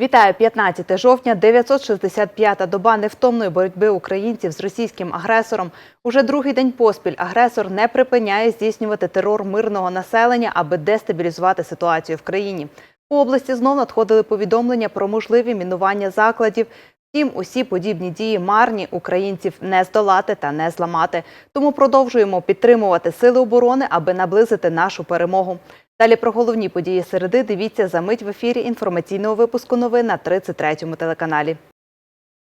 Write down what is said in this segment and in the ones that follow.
Вітаю 15 жовтня, 965-та доба невтомної боротьби українців з російським агресором. Уже другий день поспіль агресор не припиняє здійснювати терор мирного населення, аби дестабілізувати ситуацію в країні. У області знов надходили повідомлення про можливі мінування закладів. Втім, усі подібні дії марні українців не здолати та не зламати. Тому продовжуємо підтримувати сили оборони, аби наблизити нашу перемогу. Далі про головні події середи дивіться за мить в ефірі інформаційного випуску новин на 33-му телеканалі.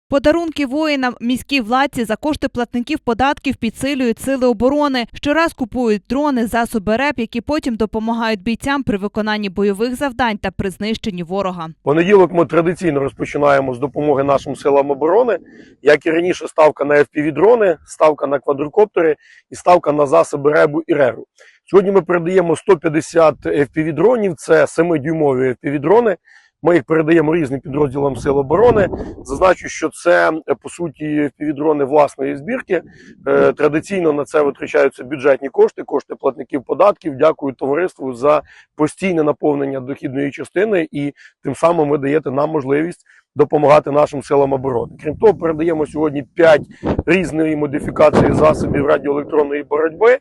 Подарунки воїнам міські владці за кошти платників податків підсилюють сили оборони. Щораз купують дрони, засоби РЕП, які потім допомагають бійцям при виконанні бойових завдань та при знищенні ворога. Понеділок ми традиційно розпочинаємо з допомоги нашим силам оборони. Як і раніше, ставка на FPV-дрони, ставка на квадрокоптери і ставка на засоби РЕБу і РЕРу. Сьогодні ми передаємо 150 FPV-дронів, це 7-дюймові FPV-дрони. Ми їх передаємо різним підрозділам Сил оборони. Зазначу, що це по суті FPV-дрони власної збірки. Е, Традиційно на це витрачаються бюджетні кошти, кошти платників податків. Дякую товариству за постійне наповнення дохідної частини, і тим самим ви даєте нам можливість допомагати нашим силам оборони. Крім того, передаємо сьогодні 5 різної модифікації засобів радіоелектронної боротьби.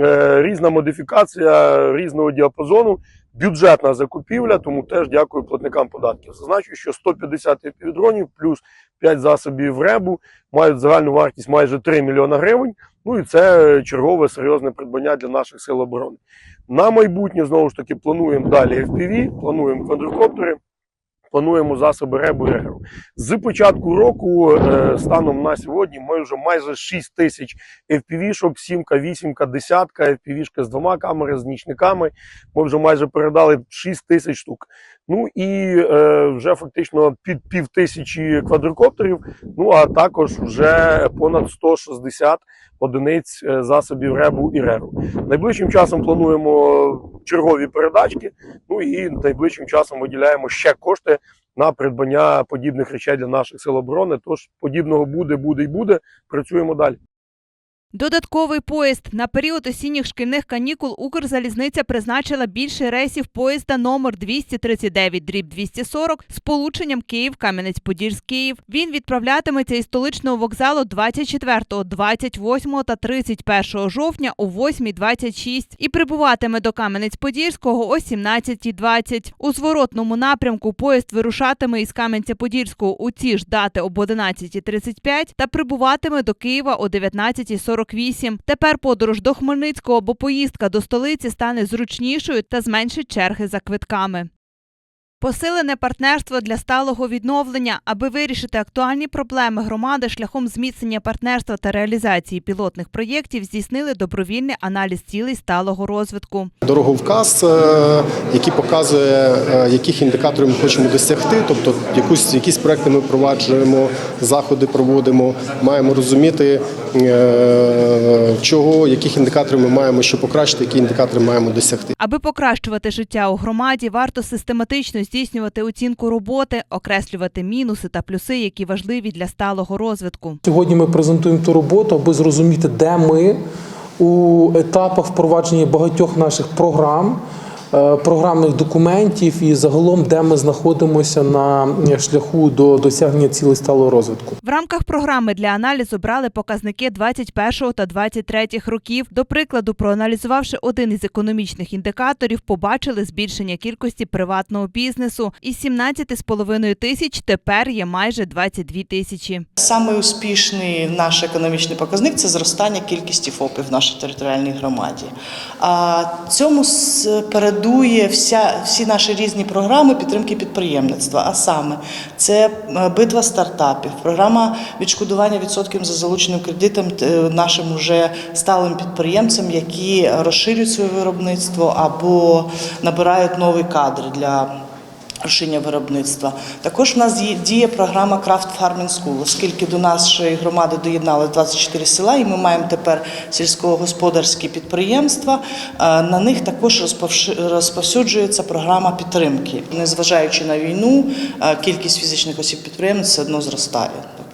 Е, Різна модифікація різного діапазону, бюджетна закупівля, тому теж дякую платникам податків. Зазначу, що 150 півдронів плюс 5 засобів РЕБу мають загальну вартість майже 3 мільйона гривень. Ну і це чергове серйозне придбання для наших сил оборони. На майбутнє знову ж таки плануємо далі FPV, плануємо квадрокоптери. Плануємо засоби РЕБу і РЕРу. З початку року, е, станом на сьогодні, ми вже майже 6 тисяч FPV-шок, 7, 8, 10, FPV-шка з двома камерами, з нічниками. Ми вже майже передали 6 тисяч штук. Ну і е, вже фактично під пів тисячі квадрокоптерів. Ну а також вже понад 160 одиниць е, засобів РЕБу і РЕРу. Найближчим часом плануємо чергові передачки. Ну і найближчим часом виділяємо ще кошти на придбання подібних речей для наших сил оборони. Тож подібного буде, буде і буде. Працюємо далі. Додатковий поїзд на період осінніх шкільних канікул Укрзалізниця призначила більше рейсів поїзда номер 239 дріб 240 з полученням Київ Кам'янець-Подільськ Київ. Він відправлятиметься із столичного вокзалу 24, 28 та 31 жовтня о 8.26 і прибуватиме до Кам'янець-Подільського о 17.20. У зворотному напрямку поїзд вирушатиме із Кам'янця-Подільського у ці ж дати об 11.35 та прибуватиме до Києва о 19.40. 48. Тепер подорож до Хмельницького або поїздка до столиці стане зручнішою та зменшить черги за квитками. Посилене партнерство для сталого відновлення, аби вирішити актуальні проблеми громади шляхом зміцнення партнерства та реалізації пілотних проєктів, здійснили добровільний аналіз цілей сталого розвитку. Дороговказ, е, який показує, е, яких індикаторів ми хочемо досягти, тобто якусь якісь проекти ми впроваджуємо, заходи проводимо, маємо розуміти, е, чого, яких індикаторів ми маємо, що покращити, які індикатори маємо досягти. Аби покращувати життя у громаді, варто систематично здійснювати оцінку роботи, окреслювати мінуси та плюси, які важливі для сталого розвитку. Сьогодні ми презентуємо ту роботу, аби зрозуміти, де ми у етапах впровадження багатьох наших програм, програмних документів і загалом, де ми знаходимося на шляху до досягнення цілей сталого розвитку. В рамках програми для аналізу брали показники 21 та 23 років. До прикладу, проаналізувавши один із економічних індикаторів, побачили збільшення кількості приватного бізнесу із 17,5 тисяч тепер є майже 22 тисячі. Саме успішний наш економічний показник це зростання кількості ФОПів в нашій територіальній громаді. А цьому с- передує вся, всі наші різні програми підтримки підприємництва. А саме це е, битва стартапів, програма відшкодування відсотків за залученим кредитом е, нашим уже сталим підприємцям, які розширюють своє виробництво або набирають нові кадри для розширення виробництва. Також в нас є- діє програма Craft Farming School, оскільки до нашої громади доєднали 24 села, і ми маємо тепер сільськогосподарські підприємства. е, На них також розповсюджується програма підтримки. Незважаючи на війну, е, кількість фізичних осіб підприємств все одно зростає.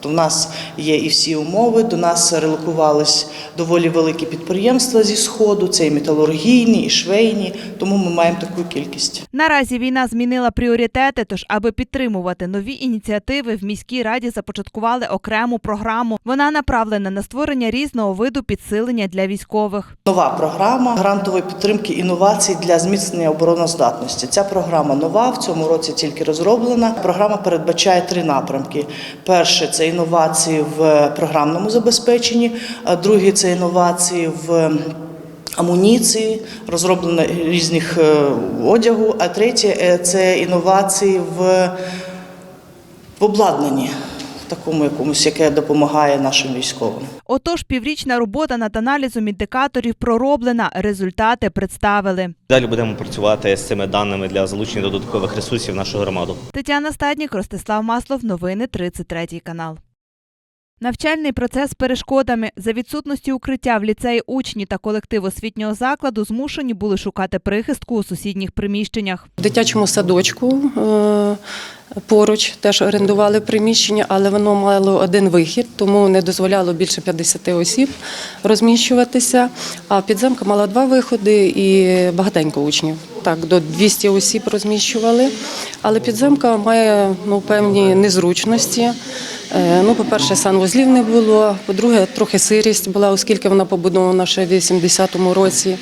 Тобто в нас є і всі умови. До нас релокувались доволі великі підприємства зі сходу. Це і металургійні, і швейні. Тому ми маємо таку кількість. Наразі війна змінила пріоритети. Тож, аби підтримувати нові ініціативи, в міській раді започаткували окрему програму. Вона направлена на створення різного виду підсилення для військових. Нова програма грантової підтримки інновацій для зміцнення обороноздатності. Ця програма нова в цьому році тільки розроблена. Програма передбачає три напрямки: перше це інновації в програмному забезпеченні, а другий це інновації в амуніції, розроблення різних е, одягу. А третє е, це інновації в, в обладнанні, такому якомусь, яке допомагає нашим військовим. Отож, піврічна робота над аналізом індикаторів пророблена. Результати представили. Далі будемо працювати з цими даними для залучення додаткових ресурсів в нашу громаду. Тетяна Стаднік, Ростислав Маслов. Новини 33 канал. Навчальний процес з перешкодами за відсутності укриття в ліцеї учні та колектив освітнього закладу змушені були шукати прихистку у сусідніх приміщеннях. В дитячому садочку е, поруч теж орендували приміщення, але воно мало один вихід, тому не дозволяло більше 50 осіб розміщуватися. А підземка мала два виходи і багатенько учнів. Так, до 200 осіб розміщували. Але підземка має ну, певні незручності. Е, Ну, по-перше, санвузлів не було. По-друге, трохи сирість була, оскільки вона побудована ще в 80-му році.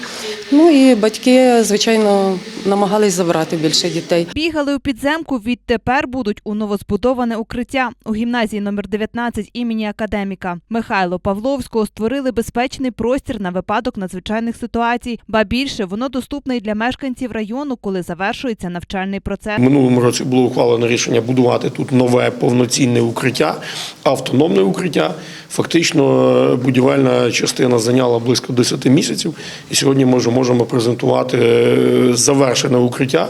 Ну і батьки, звичайно, намагались забрати більше дітей. Бігали у підземку. Відтепер будуть у новозбудоване укриття. У гімназії номер 19 імені академіка Михайло Павловського створили безпечний простір на випадок надзвичайних ситуацій. Ба більше воно доступне й для мешканців району, коли завершується навчальний процес. Минулому році було ухвалено рішення будувати тут нове повноцінне укриття, автономне укриття. Фактично е, будівельна частина зайняла близько 10 місяців, і сьогодні ми вже можемо презентувати е, завершене укриття,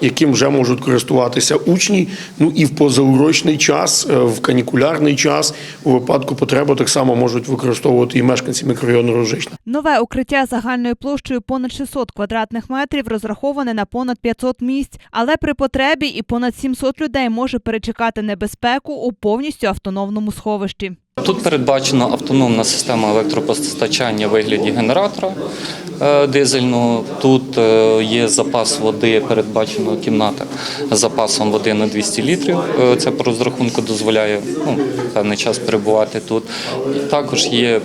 яким вже можуть користуватися учні. Ну і в позаурочний час, е, в канікулярний час, у випадку потреби так само можуть використовувати і мешканці мікрорайону Рожична. Нове укриття загальною площею понад 600 квадратних метрів розраховане на понад 500 місць, але при потребі і понад 700 людей може перечекати небезпеку у повністю автономному сховищі. Тут передбачена автономна система електропостачання в вигляді генератора е, дизельного. Тут е, є запас води, передбачена кімната з запасом води на 200 літрів. Е, Це по розрахунку дозволяє ну, певний час перебувати тут. Також є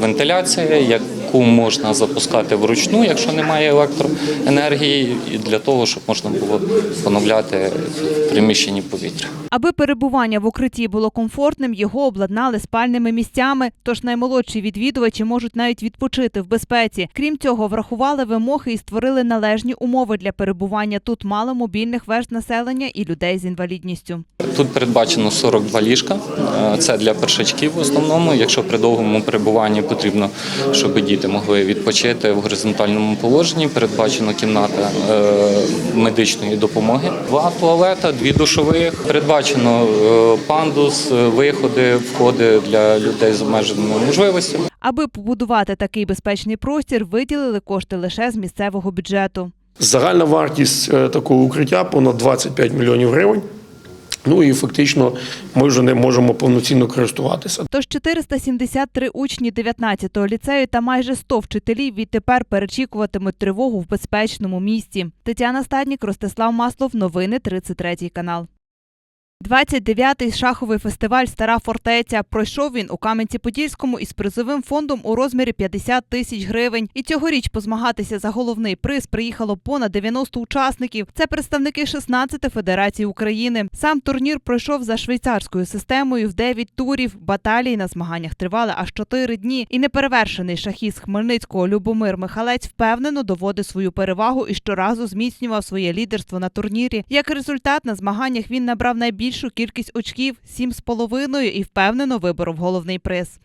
вентиляція, яку можна запускати вручну, якщо немає електроенергії, і для того, щоб можна було поновляти в приміщенні повітря. Аби перебування в укритті було комфортним, його обладнали спальними місцями, тож наймолодші відвідувачі можуть навіть відпочити в безпеці. Крім цього, врахували вимоги і створили належні умови для перебування тут маломобільних верст населення і людей з інвалідністю. Тут передбачено 42 ліжка. Е, Це для першачків в основному. Якщо при довгому перебуванні потрібно, щоб діти могли відпочити в горизонтальному положенні, передбачена кімната е, медичної допомоги. Два туалета, дві душових. Передбачено е, пандус, е, виходи, входи для людей з обмеженими можливостями. Аби побудувати такий безпечний простір, виділили кошти лише з місцевого бюджету. Загальна вартість такого укриття понад 25 мільйонів гривень. Ну і фактично ми вже не можемо повноцінно користуватися. Тож 473 учні 19-го ліцею та майже 100 вчителів відтепер перечікуватимуть тривогу в безпечному місці. Тетяна Стаднік, Ростислав Маслов. Новини 33 канал. 29-й шаховий фестиваль Стара фортеця пройшов він у Кам'янці-Подільському із призовим фондом у розмірі 50 тисяч гривень. І цьогоріч позмагатися за головний приз приїхало понад 90 учасників. Це представники 16 федерацій України. Сам турнір пройшов за швейцарською системою в 9 турів. Баталії на змаганнях тривали аж 4 дні. І неперевершений шахіст Хмельницького Любомир Михалець впевнено доводить свою перевагу і щоразу зміцнював своє лідерство на турнірі. Як результат, на змаганнях він набрав найбільшу кількість очків 7,5 і впевнено виборов головний приз.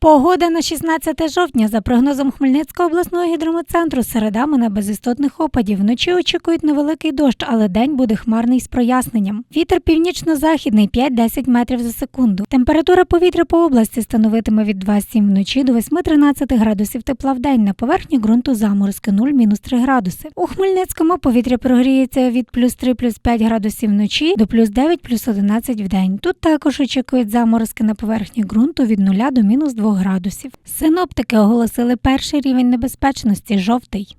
Погода на 16 жовтня за прогнозом Хмельницького обласного гідрометцентру середами на без істотних опадів. Вночі очікують невеликий дощ, але день буде хмарний з проясненням. Вітер північно-західний 5-10 метрів за секунду. Температура повітря по області становитиме від 2,7 вночі до 8-13 градусів тепла в день. На поверхні ґрунту заморозки 0-3 градуси. У Хмельницькому повітря прогріється від плюс 3 плюс 5 градусів вночі до плюс 9 плюс 11 в день. Тут також очікують заморозки на поверхні ґрунту від 0 до мінус 2 градусів. Синоптики оголосили перший рівень небезпечності жовтий.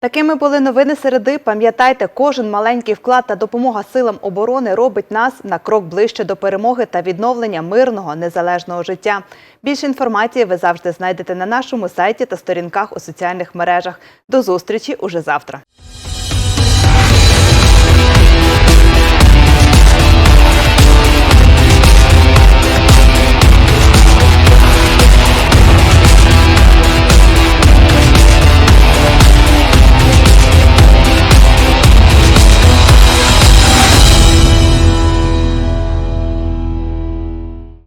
Такими були новини середи. Пам'ятайте, кожен маленький вклад та допомога силам оборони робить нас на крок ближче до перемоги та відновлення мирного незалежного життя. Більше інформації ви завжди знайдете на нашому сайті та сторінках у соціальних мережах. До зустрічі уже завтра.